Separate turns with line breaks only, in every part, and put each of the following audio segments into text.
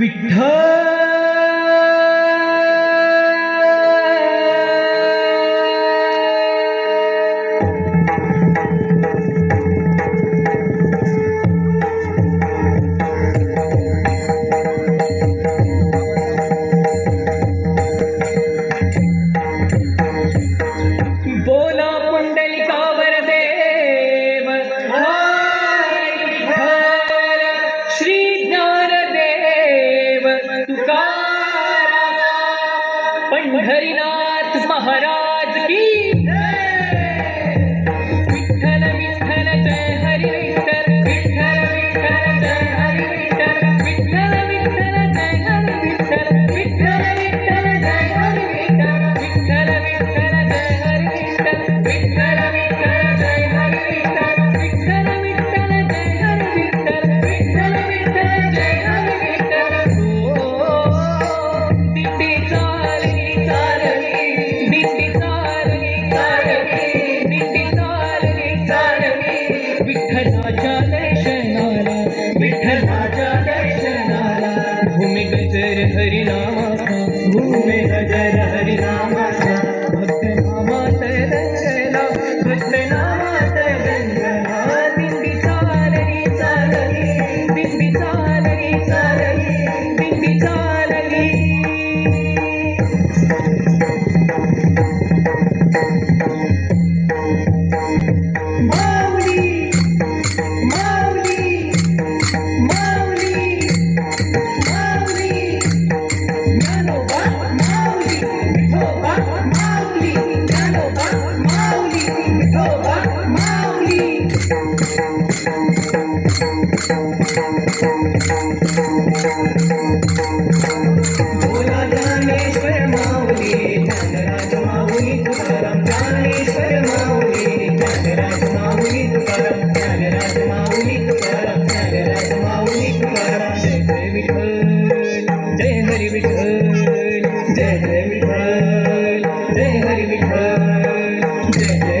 with her. Harinath महाराज। हरिनामाचा भूमे हजर हरिनामाचा भक्त नामात रंगला भक्त नामात रंगला बिंबी चालली चालली बिंबी चालली चालली बिंबी चाल Bye.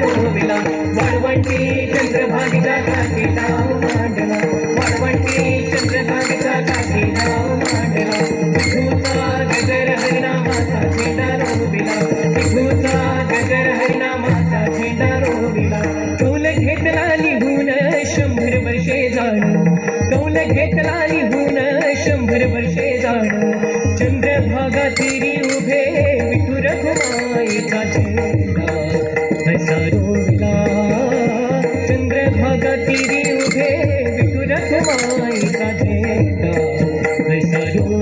धागा तिरी उभे विठू का। झेंडा चंद्र भागा तिरी उभे विठू रखुमाईचा झेंडा हजारो